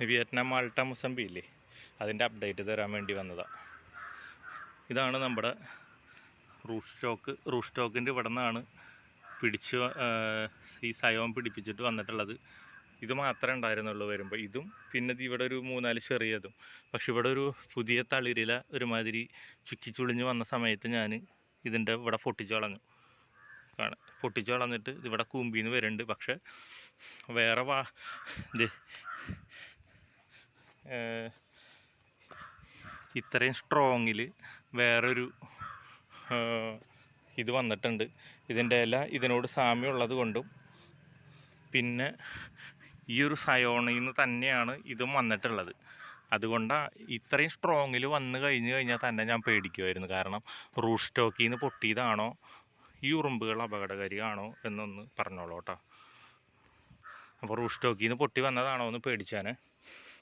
Vietnam Malta mosambi ഇല്ലേ അതിന്റെ update തരാൻ വേണ്ടി വന്നതാണ് ഇതാണ് നമ്മുടെ റൂട്ട് സ്റ്റോക്ക് റൂട്ട് സ്റ്റോക്കിന്റെ ഇവിടെ നിന്നാണ് പിടിച്ച് ഈ സയോം പിടിപ്പിച്ചിട്ട് വന്നിട്ടുള്ളത്. ഇത് മാത്രമേ ഉണ്ടായിരുന്നുള്ളൂ വരുമ്പോൾ. ഇതും പിന്നെ ഇവിടെ ഒരു മൂന്നാൽ ചെറിയതും. പക്ഷെ ഇവിടെ ഒരു പുതിയ തളിരില ഒരുമാതിരി ചുക്കി ചുളിഞ്ഞ് വന്ന സമയത്ത് ഞാൻ ഇതിന്റെ ഇവിടെ പൊട്ടിച്ചു കളഞ്ഞു. കാണാം. പൊട്ടിച്ചു കളഞ്ഞിട്ട് ഇതിവിടെ കൂമ്പിന്ന് വരുന്നുണ്ട്. പക്ഷെ വേറെ വാ ഇത് ഇത്രയും സ്ട്രോങ്ങിൽ വേറൊരു ഇത് വന്നിട്ടുണ്ട്. ഇതിന്റെ ഇല ഇതിനോട് സാമ്യമുള്ളത് കൊണ്ടും പിന്നെ ഈ ഒരു സയോണിൽ നിന്ന് തന്നെയാണ് ഇതും വന്നിട്ടുള്ളത്. അതുകൊണ്ടാണ് ഇത്രയും സ്ട്രോങ്ങിൽ വന്നു കഴിഞ്ഞ് കഴിഞ്ഞാൽ തന്നെ ഞാൻ പേടിക്കുമായിരുന്നു കാരണം റൂട്ട് സ്റ്റോക്കിൽ നിന്ന് പൊട്ടിയതാണോ ഈ ഉറുമ്പുകൾ അപകടകാരിയാണോ എന്നൊന്ന് പറഞ്ഞോളൂ കേട്ടോ. അപ്പോൾ റൂട്ട് സ്റ്റോക്കിൽ നിന്ന് പൊട്ടി വന്നതാണോ എന്ന് പേടിച്ചാണ്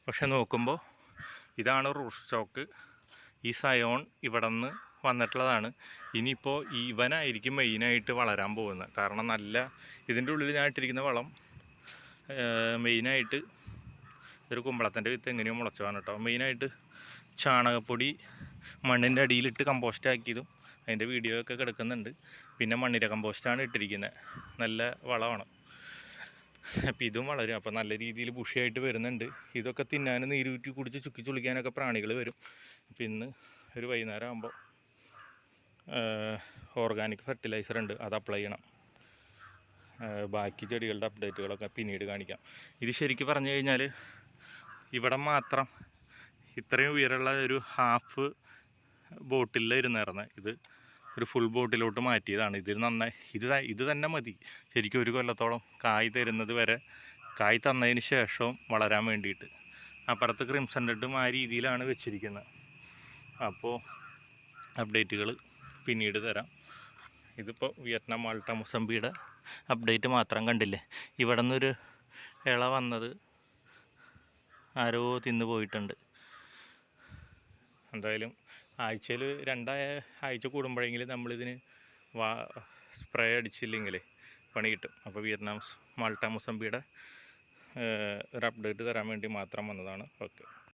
പക്ഷെ നോക്കുമ്പോൾ ഇതാണ് റൂഷ് സ്റ്റോക്ക്. ഈ സയോൺ ഇവിടെ നിന്ന് വന്നിട്ടുള്ളതാണ്. ഇനിയിപ്പോൾ ഇവനായിരിക്കും മെയിനായിട്ട് വളരാൻ പോകുന്നത്. കാരണം നല്ല ഇതിന്റെ ഉള്ളിൽ ഞാൻ ഇട്ടിരിക്കുന്ന വളം മെയിനായിട്ട് ഒരു കുമ്പളത്തിന്റെ വിത്ത് എങ്ങനെയോ മുളച്ചതാണ് കേട്ടോ. മെയിനായിട്ട് ചാണകപ്പൊടി മണ്ണിന്റെ അടിയിലിട്ട് കമ്പോസ്റ്റ് ആക്കിയതും അതിന്റെ വീഡിയോ ഒക്കെ കിടക്കുന്നുണ്ട്. പിന്നെ മണ്ണിര കമ്പോസ്റ്റാണ് ഇട്ടിരിക്കുന്നത്. നല്ല വളമാണ്. അപ്പോൾ ഇതും വളരും. അപ്പോൾ നല്ല രീതിയിൽ ബുഷിയായിട്ട് വരുന്നുണ്ട്. ഇതൊക്കെ തിന്നാനും നീരൂറ്റി കുടിച്ച് ചുക്കി ചുളിക്കാനൊക്കെ പ്രാണികൾ വരും. അപ്പോൾ ഇന്ന് ഒരു വൈകുന്നേരം ആകുമ്പോൾ ഓർഗാനിക് ഫെർട്ടിലൈസർ ഉണ്ട്. അത് അപ്ലൈ ചെയ്യണം. ബാക്കി ചെടികളുടെ അപ്ഡേറ്റുകളൊക്കെ പിന്നീട് കാണിക്കാം. ഇത് ശരിക്കും പറഞ്ഞു കഴിഞ്ഞാൽ ഇവിടെ മാത്രം ഇത്രയും ഉയരമുള്ള ഒരു ഹാഫ് ബോട്ടിലായിരുന്നായിരുന്നത് ഇത് ഒരു ഫുൾ ബോട്ടിലോട്ട് മാറ്റിയതാണ്. ഇതിൽ നന്നായി ഇത് ഇത് തന്നെ മതി. ശരിക്കും ഒരു കൊല്ലത്തോളം കായ് തരുന്നത് വരെ കായ് തന്നതിന് ശേഷവും വളരാൻ വേണ്ടിയിട്ട്. അപ്പുറത്ത് ക്രിംസൺ റെഡും ആ രീതിയിലാണ് വെച്ചിരിക്കുന്നത്. അപ്പോൾ അപ്ഡേറ്റുകൾ പിന്നീട് തരാം. ഇതിപ്പോൾ വിയറ്റ്നാം മാൾട്ട മുസംബിയുടെ അപ്ഡേറ്റ് മാത്രം കണ്ടില്ലേ? ഇവിടെ നിന്നൊരു ഇള വന്നത് ആരോ തിന്നു പോയിട്ടുണ്ട് എന്തായാലും ആഴ്ചയിൽ രണ്ടായ ആഴ്ച കൂടുമ്പോഴെങ്കിലും നമ്മളിതിന് വാ സ്പ്രേ അടിച്ചില്ലെങ്കിൽ പണി കിട്ടും. അപ്പോൾ വിയറ്റ്നാം മാൾട്ട മുസംബിയുടെ ഒരു അപ്ഡേറ്റ് തരാൻ വേണ്ടി മാത്രം വന്നതാണ്. ഓക്കെ.